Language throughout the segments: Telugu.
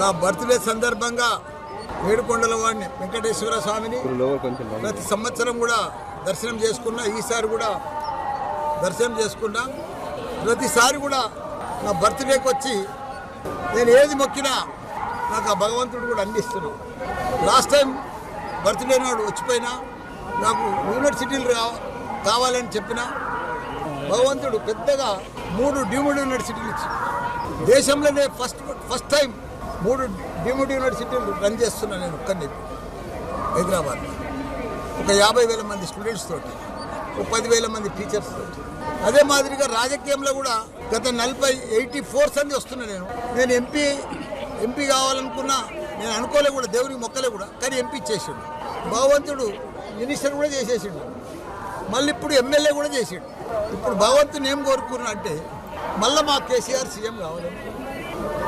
నా బర్త్డే సందర్భంగా ఏడుకొండల వాడిని వెంకటేశ్వర స్వామిని ప్రతి సంవత్సరం కూడా దర్శనం చేసుకున్నా ఈసారి కూడా దర్శనం చేసుకున్నా. ప్రతిసారి కూడా నా బర్త్డేకి వచ్చి నేను ఏది మొక్కినా నాకు ఆ భగవంతుడు కూడా అందిస్తున్నాడు. లాస్ట్ టైం బర్త్డే నాడు వచ్చిపోయినా నాకు యూనివర్సిటీలు రా కావాలని చెప్పిన భగవంతుడు పెద్దగా మూడు డీమ్డ్ యూనివర్సిటీలు ఇచ్చి దేశంలోనే ఫస్ట్ ఫస్ట్ టైం మూడు డీమ్డ్ యూనివర్సిటీలు రన్ చేస్తున్నా నేను ఒక్కరిని హైదరాబాద్. ఒక యాభై వేల మంది స్టూడెంట్స్ తోటి ఒక పదివేల మంది టీచర్స్ తోటి. అదే మాదిరిగా రాజకీయంలో కూడా గత నలభై ఎయిటీ ఫోర్స్ అని వస్తున్నా నేను. నేను ఎంపీ ఎంపీ కావాలనుకున్నా నేను అనుకోలే కూడా దేవునికి మొక్కలే కూడా కానీ ఎంపీ చేసిండు. భగవంతుడు మినిస్టర్ కూడా చేసేసిండు. మళ్ళీ ఇప్పుడు ఎమ్మెల్యే కూడా చేసిండు. ఇప్పుడు భగవంతుని ఏం కోరుకున్నా అంటే మళ్ళీ మా కేసీఆర్ సీఎం కావాలి.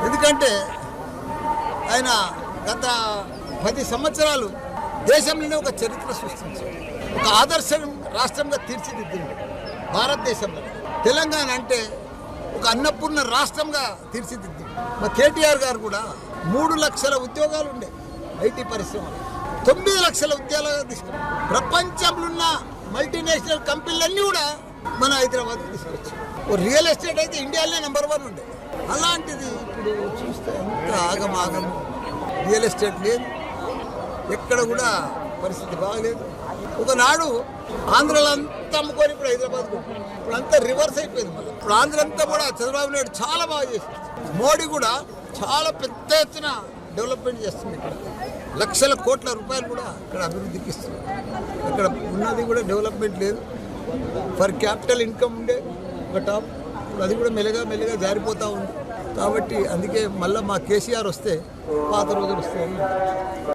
ఎందుకంటే ఆయన గత పది సంవత్సరాలు దేశంలోనే ఒక చరిత్ర సృష్టించారు. ఒక ఆదర్శం రాష్ట్రంగా తీర్చిదిద్దింది భారతదేశంలో. తెలంగాణ అంటే ఒక అన్నపూర్ణ రాష్ట్రంగా తీర్చిదిద్ది మా కేటీఆర్ గారు కూడా మూడు లక్షల ఉద్యోగాలు ఉండే ఐటీ పరిశ్రమలు తొమ్మిది లక్షల ఉద్యోగాలు తీసుకున్నారు. ప్రపంచంలో ఉన్న మల్టీనేషనల్ కంపెనీలన్నీ కూడా మన హైదరాబాద్ తీసుకొచ్చారు. ఓ రియల్ ఎస్టేట్ అయితే ఇండియాలోనే నెంబర్ వన్ ఉండే. అలాంటిది ఇప్పుడు ఆగమాగం రియల్ ఎస్టేట్ లేదు. ఎక్కడ కూడా పరిస్థితి బాగలేదు. ఒకనాడు ఆంధ్రలో అంతా అమ్ముకొని ఇప్పుడు హైదరాబాద్ ఇప్పుడు అంతా రివర్స్ అయిపోయింది మళ్ళీ. ఇప్పుడు ఆంధ్ర అంతా కూడా చంద్రబాబు నాయుడు చాలా బాగా చేసింది మోడీ కూడా చాలా పెద్ద ఎత్తున డెవలప్మెంట్ చేస్తుంది ఇక్కడ. లక్షల కోట్ల రూపాయలు కూడా ఇక్కడ అభివృద్ధికి ఇస్తుంది. ఇక్కడ ఉన్నది కూడా డెవలప్మెంట్ లేదు. ఫర్ క్యాపిటల్ ఇన్కమ్ ఉండే ఒక టాప్. అది కూడా మెల్లగా మెల్లగా జారిపోతూ ఉంది. కాబట్టి అందుకే మళ్ళీ మా కేసీఆర్ వస్తే పాత రోజులు వస్తాయి